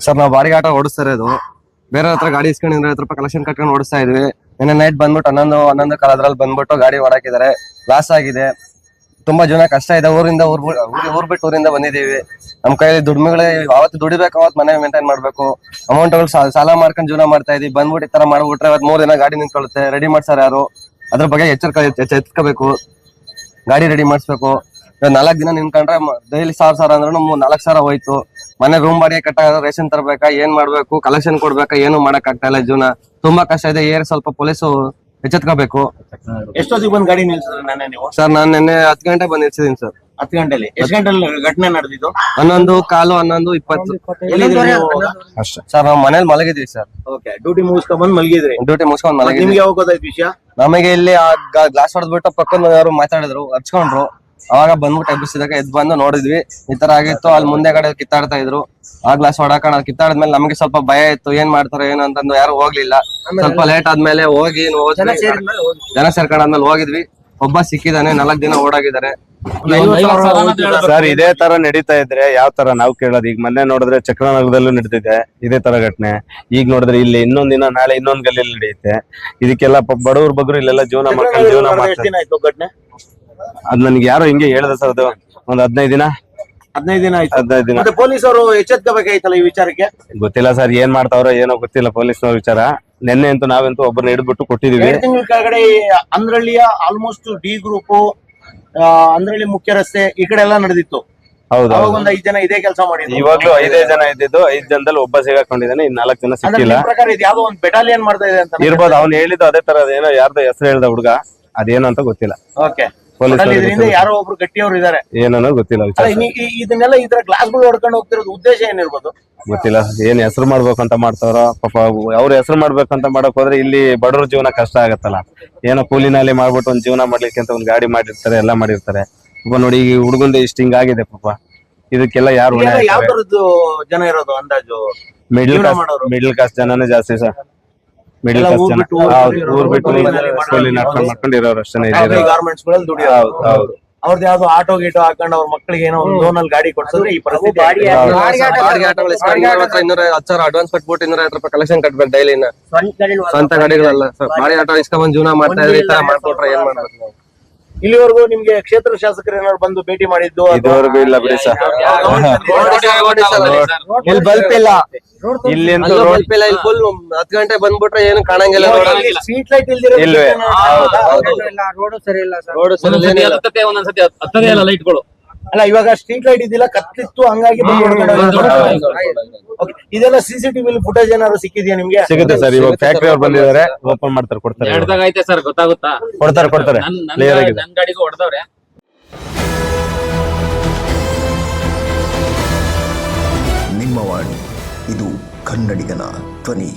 Sir, ನಾವು ಬಾಡಿಗೆ auto ಓಡಿಸ್ತಾ ಇರೋದು. ಬೇರೆ ಹತ್ರ ಗಾಡಿ ಇಸ್ಕೊಂಡು ಹತ್ರ ರೂಪಾಯಿ ಕಲೆಕ್ಷನ್ ಕಟ್ಕೊಂಡು ಓಡಿಸ್ತಾ ಇದ್ವಿ. ನಿನ್ನೆ ನೈಟ್ ಬಂದ್ಬಿಟ್ಟು ಹನ್ನೊಂದು ಹನ್ನೊಂದು ಕಾಲ ಅದ್ರಲ್ಲಿ ಬಂದ್ಬಿಟ್ಟು ಗಾಡಿ ಓಡಾಕಿದ್ದಾರೆ. ಲಾಸ್ ಆಗಿದೆ. ತುಂಬಾ ಜನ ಕಷ್ಟ ಇದೆ. ಊರಿಂದ ಊರ್ ಊರ್- ಬಿಟ್ಟು ಊರಿಂದ ಬಂದಿದೀವಿ ನಮ್ ಕೈಯಲ್ಲಿ ದುಡ್ಮೆಗಳೇ ಅವತ್ತು ದುಡಿಬೇಕು ಅವತ್ತು ಮನೆ ಮೇಂಟೈನ್ ಮಾಡ್ಬೇಕು. ಅಮೌಂಟ್ಗಳು ಸಾಲ ಮಾಡ್ಕೊಂಡು ಜೀವನ ಮಾಡ್ತಾ ಇದೀವಿ ಬಂದ್ಬಿಟ್ಟು ಈ ತರ ಮಾಡ್ಬಿಟ್ರೆ ಅವತ್ತು ಮೂರ್ ದಿನ ಗಾಡಿ ನಿಂತ್ಕೊಳ್ಳುತ್ತೆ. ರೆಡಿ ಮಾಡ್ಸಾರ ಯಾರು? ಅದ್ರ ಬಗ್ಗೆ ಎಚ್ಚರಿಕೆ ಎತ್ಕೋಬೇಕು. ಗಾಡಿ ರೆಡಿ ಮಾಡಿಸ್ಬೇಕು. ನಾಲ್ಕು ದಿನ ನಿಂತ್ಕೊಂಡ್ರೆ ಡೈಲಿ ಸಾವಿರ ಸಾವಿರ ಅಂದ್ರೂ ನಾಲ್ಕು ಸಾವಿರ ಹೋಯ್ತು. ಮನೆ ರೂಮ್ ಬಾಡಿಗೆ ಕಟ್ಟ ರೇಷನ್ ತರಬೇಕಾ ಏನ್ ಮಾಡ್ಬೇಕು ಕಲೆಕ್ಷನ್ ಕೊಡ್ಬೇಕಾ ಏನು ಮಾಡಕ್ ಆಗ್ತಾ ಇಲ್ಲ ಜೀವನ. ತುಂಬಾ ಕಷ್ಟ ಇದೆ ಏರ್ ಸ್ವಲ್ಪ ಪೊಲೀಸು ಎಚ್ಚೆತ್ಕೋಬೇಕು. ಎಷ್ಟೊತ್ತಿಗೆ ಬಂದ್ ಗಾಡಿ ನಿಲ್ಸಿದ್ರೆ ನಾನೇ ನೀವು? ಸರ್ ನಾನ್ ನಿನ್ನೆ ಹತ್ ಗಂಟೆ ಬಂದ್ ನಿಲ್ಸಿದೀನಿ ಸರ್. ಹತ್ತು ಗಂಟೆಲಿ? ಎಷ್ಟು ಗಂಟೆಲಿ ಘಟನೆ ನಡೆದಿದ್ದು? ಹನ್ನೊಂದು ಕಾಲು ಹನ್ನೊಂದು ಇಪ್ಪತ್ತು. ಎಲ್ಲಿದ್ರಿ ನೀವು? ಅಷ್ಟೇ. ಸರ್ ನಾವು ಮನೇಲಿ ಮಲಗಿದ್ವಿ ಸರ್. ಓಕೆ ಡ್ಯೂಟಿ ಮುಗಿಸ್ಕೊಂಡ್ ಬಂದ್ ಮಲಗಿದ್ರಿ? ಡ್ಯೂಟಿ ಮುಗಿಸ್ಕೊಂಡ್ ಮಲಗಿದ್ವಿ ನಿಮ್ಗೆ ಯಾವಾಗ ಗೊತ್ತಾಯ್ತು ವಿಷಯ? ನಮಗೆ ಇಲ್ಲಿ ಗ್ಲಾಸ್ ಹೊಡೆದ್ಬಿಟ್ಟು ಪಕ್ಕದ ಮನೆಯವರು ಮಾತಾಡಿದ್ರು ಹಚ್ಕೊಂಡ್ರು. ಅವಾಗ ಬಂದ್ಬಿಟ್ಟು ಎಬ್ಬಿಸಿದಾಗ ಎದ್ ಬಂದು ನೋಡಿದ್ವಿ. ಈ ತರ ಆಗಿತ್ತು. ಅಲ್ಲಿ ಮುಂದೆ ಕಡೆ ಕಿತ್ತಾಡ್ತಾ ಇದ್ರು. ಆ ಗ್ಲಾಸ್ ಹೊಡಕೊಂಡ್ ಅಲ್ಲಿ ಕಿತ್ತಾಡದ್ಮೇಲೆ ನಮ್ಗೆ ಸ್ವಲ್ಪ ಭಯ ಇತ್ತು. ಏನ್ ಮಾಡ್ತಾರೆ ಏನು ಅಂತಂದು ಯಾರು ಹೋಗ್ಲಿಲ್ಲ. ಸ್ವಲ್ಪ ಲೇಟ್ ಆದ್ಮೇಲೆ ಹೋಗಿ. ಜನ ಸೇರ್ಕೊಂಡಾದ್ಮೇಲೆ ಹೋಗಿದ್ವಿ. ಒಬ್ಬ ಸಿಕ್ಕಿದಾನೆ ನಾಲ್ಕ್ ದಿನ ಓಡಾಗಿದ್ದಾರೆ. ಸರ್ ಇದೇ ತರ ನಡೀತಾ ಇದ್ರೆ ಯಾವ ತರ ನಾವು ಕೇಳೋದು? ಈಗ ಮೊನ್ನೆ ನೋಡಿದ್ರೆ ಚಕ್ರನಗರದಲ್ಲೂ ನಡೀತಿದೆ ಇದೇ ತರ ಘಟನೆ. ಈಗ ನೋಡಿದ್ರೆ ಇಲ್ಲಿ ಇನ್ನೊಂದ್ ದಿನ ನಾಳೆ ಇನ್ನೊಂದ್ ಗಲ್ಲಿ ನಡೆಯುತ್ತೆ. ಇದಕ್ಕೆಲ್ಲ ಬಡವ್ರ ಬಗ್ರು ಇಲ್ಲೆಲ್ಲ ಜೀವನ ಮಾಡ್ಕೊಂಡು ಜೀವನ ಮಾಡ್ತಾರೆ ಘಟನೆ? ಅದ್ ನನ್ಗೆ ಯಾರು ಹಿಂಗೆ ಹೇಳ್ದೆ ಸರ್ ಅದು ಒಂದ್ ಹದಿನೈದು ದಿನ. ಹದಿನೈದು ದಿನ ಆಯ್ತು. ಹದಿನೈದು ದಿನ. ಮತ್ತೆ ಪೊಲೀಸರು ಎಚ್ಚೆತ್ಕೋಬೇಕಾಯ್ತಲ್ಲ ಈ ವಿಚಾರಕ್ಕೆ? ಗೊತ್ತಿಲ್ಲ ಸರ್ ಏನ್ ಮಾಡ್ತಾವ್ರೋ ಏನೋ ಗೊತ್ತಿಲ್ಲ ಪೊಲೀಸ್ನವ್ರ ವಿಚಾರ. ನಿನ್ನೆ ಅಂತೂ ನಾವಂತೂ ಒಬ್ಬರನ್ನ ಹಿಡಿದ್ಬಿಟ್ಟು ಕೊಟ್ಟಿದೀವಿ. ಎರಡು ತಿಂಗಳ ಕೆಳಗಡೆ ಅಂದ್ರಳ್ಳಿಯ ಆಲ್ಮೋಸ್ಟ್ ಡಿ ಗ್ರೂಪ್ ಅಂದ್ರಳ್ಳಿ ಮುಖ್ಯ ರಸ್ತೆ ಈ ಕಡೆ ಎಲ್ಲ ನಡೆದಿತ್ತು. ಹೌದು ಅವಾಗ ಒಂದ್ ಐದ್ ಜನ ಇದೇ ಕೆಲಸ ಮಾಡಿದ್ರು. ಇವಾಗ್ಲೂ ಐದೇ ಜನ ಇದ್ದಿದ್ದು ಐದ್ ಜನದಲ್ಲಿ ಒಬ್ಬ ಸಿಗಾಕೊಂಡಿದ್ದಾನೆ ಇನ್ ನಾಲ್ಕು ಜನ ಅಂದ್ರೆ ಸಿಕ್ಕಿಲ್ಲ. ನಿಮ್ ಪ್ರಕಾರ ಇದು ಯಾವ್ದೋ ಒಂದ್ ಬೆಟಾಲಿಯನ್ ಮಾಡ್ತಾ ಇದೆ ಅಂತ ಇರ್ಬೋದು ಅವ್ನು ಹೇಳಿದ್ದು ಅದೇ ತರ ಏನೋ ಯಾರ್ದೋ ಹೆಸರು ಹೇಳ್ದ ಹುಡುಗ ಅದೇನು ಅಂತ ಗೊತ್ತಿಲ್ಲ. ಓಕೆ ಇದರಿಂದ ಯಾರೋ ಒಬ್ರು ಗಟ್ಟಿಯವರು ಇದಾರೆ. ಏನನ್ನೋ ಗೊತ್ತಿಲ್ಲ ವಿಚಾರ ಅಲ್ಲ, ಈ- ಈ- ಇದನ್ನೆಲ್ಲ ಈ ತರ ಗ್ಲಾಸ್ಗಳು ಹೊಡ್ಕೊಂಡು ಹೋಗ್ತಿರೋದು ಉದ್ದೇಶ ಏನಿರ್ಬೋದು? ಗೊತ್ತಿಲ್ಲ. ಏನ್ ಹೆಸರು ಮಾಡ್ಬೇಕಂತ ಮಾಡ್ತಾರೋ ಪಾಪ ಅವ್ರ ಹೆಸರು ಮಾಡ್ಬೇಕಂತ ಮಾಡಕ್ ಹೋದ್ರೆ ಇಲ್ಲಿ ಬಡವ್ರ ಜೀವನ ಕಷ್ಟ ಆಗತ್ತಲ್ಲ. ಏನೋ ಕೂಲಿನಲ್ಲಿ ಮಾಡ್ಬಿಟ್ಟು ಒಂದ್ ಜೀವನ ಮಾಡ್ಲಿಕ್ಕೆ ಅಂತ ಒಂದ್ ಗಾಡಿ ಮಾಡಿರ್ತಾರೆ ಎಲ್ಲ ಮಾಡಿರ್ತಾರೆ. ಪಾಪ ನೋಡಿ ಈ ಹುಡುಗಂದು ಇಷ್ಟ ಹಿಂಗಾಗಿದೆ ಪಾಪ. ಇದಕ್ಕೆಲ್ಲ ಯಾರು ಯಾವ ತರದ್ದು ಜನ ಇರೋದು ಅಂದಾಜು? ಮಿಡ್ಲ್ ಜೀವನ ಕ್ಲಾಸ್ ಮಾಡೋರು. ಮಿಡ್ಲ್ ಕ್ಲಾಸ್ ಜನನೇ ಜಾಸ್ತಿ ಸರ್. ಮಿಡ್ಲ್ ಊರ್ ಬಿಟ್ಟು. ಕೂಲಿ ಮಾಡ್ಕೊಂಡು ಇರೋರು. ಅಷ್ಟೇ ಗಾರ್ಮೆಂಟ್ಸ್ಗಳಲ್ಲಿ ದುಡಿಯೋದು. ಹೌದು ಅವ್ರದ್ದು ಯಾವ್ದೋ ಆಟೋ ಗೀಟೋ ಹಾಕೊಂಡು ಅವ್ರ ಮಕ್ಕಳಿಗೆ ಏನೋ ಒಂದು ಲೋನ್ ಅಲ್ಲಿ ಗಾಡಿ ಕೊಡ್ಸಿದ್ರೆ ಈ ಪರಿಸ್ಥಿತಿ ಇನ್ನೂರ ಹತ್ತು ಸಾವಿರ ಅಡ್ವಾನ್ಸ್ ಕಟ್ಬಿಟ್ಟು ಇನ್ನೂರ ಐವತ್ತು ರೂಪಾಯಿ ಕಲೆಕ್ಷನ್ ಕಟ್ಬೇಕು ಡೈಲಿ ಸ್ವಂತ ಗಾಡಿಗಳಲ್ಲ. ಸರ್ ಬಾಡಿ ಆಟೋ ಇಸ್ಕೊಂಡ್ ಜೀವನ ಮಾಡ್ತಾ ಇದ್ರೆ ಈ ತರ ಮಾಡ್ಕೊಟ್ರೆ ಏನ್ ಮಾಡ್ಬೇಕು? ಇಲ್ಲಿವರೆಗೂ ನಿಮ್ಗೆ ಕ್ಷೇತ್ರ ಶಾಸಕರು ಏನಾದ್ರು ಬಂದು ಭೇಟಿ ಮಾಡಿದ್ದು ಇದುವರೆಗೂ ಇಲ್ಲ ಬಿಡಿ ಸರ್. ಇಲ್ಲಿ ಬಲ್ಪ್ ಇಲ್ಲ. ಇಲ್ಲಿ ಅಂತೂ ರೋಡ್ ಇಲ್ಲ ಇಲ್ಲಿ ಫುಲ್ ಹತ್ತು ಗಂಟೆ ಬಂದ್ಬಿಟ್ರೆ ಏನು ಕಾಣಂಗಿಲ್ಲ ಇಲ್ಲಿ ಸ್ಟ್ರೀಟ್ ಲೈಟ್ ಇಲ್ದಿರೋ ಇಲ್ವೇ? ರೋಡ್ ಸರಿ ಇಲ್ಲ ಸರ್. ಒಂದೊಂದ್ಸತಿ ಹತ್ತದೇ ಇಲ್ಲ ಲೈಟ್ಗಳು ಅಲ್ಲ ಇವಾಗ ಸ್ಟ್ರೀಟ್ ಲೈಟ್ ಇದಿಲ್ಲ ಕತ್ತಿತ್ತು ಹಂಗಾಗಿ. ಇದೆಲ್ಲ ಸಿಸಿಟಿವಿ ಫುಟೇಜ್ ಏನಾದ್ರು ಸಿಕ್ಕಿದ್ಯಾ ನಿಮ್ಗೆ? ಸಿಗುತ್ತೆ ಸರ್ ಇವಾಗ ಫ್ಯಾಕ್ಟ್ರಿ ಅವ್ರು ಬಂದಿದ್ದಾರೆ ಓಪನ್ ಮಾಡ್ತಾರೆ ಕೊಡ್ತಾರೆ ಐತೆ ಸರ್ ಗೊತ್ತಾಗುತ್ತಾ? ಕೊಡ್ತಾರೆ ಕೊಡ್ತಾರೆ. ಕ್ಲಿಯರ್ ಆಗಿದೆ. ನನ್ ಗಾಡಿಗೂ ಹೊಡೆದವ್ರೆ. ನಿಮ್ಮ ವಾಣಿ ಇದು ಕನ್ನಡಿಗನ ಧ್ವನಿ.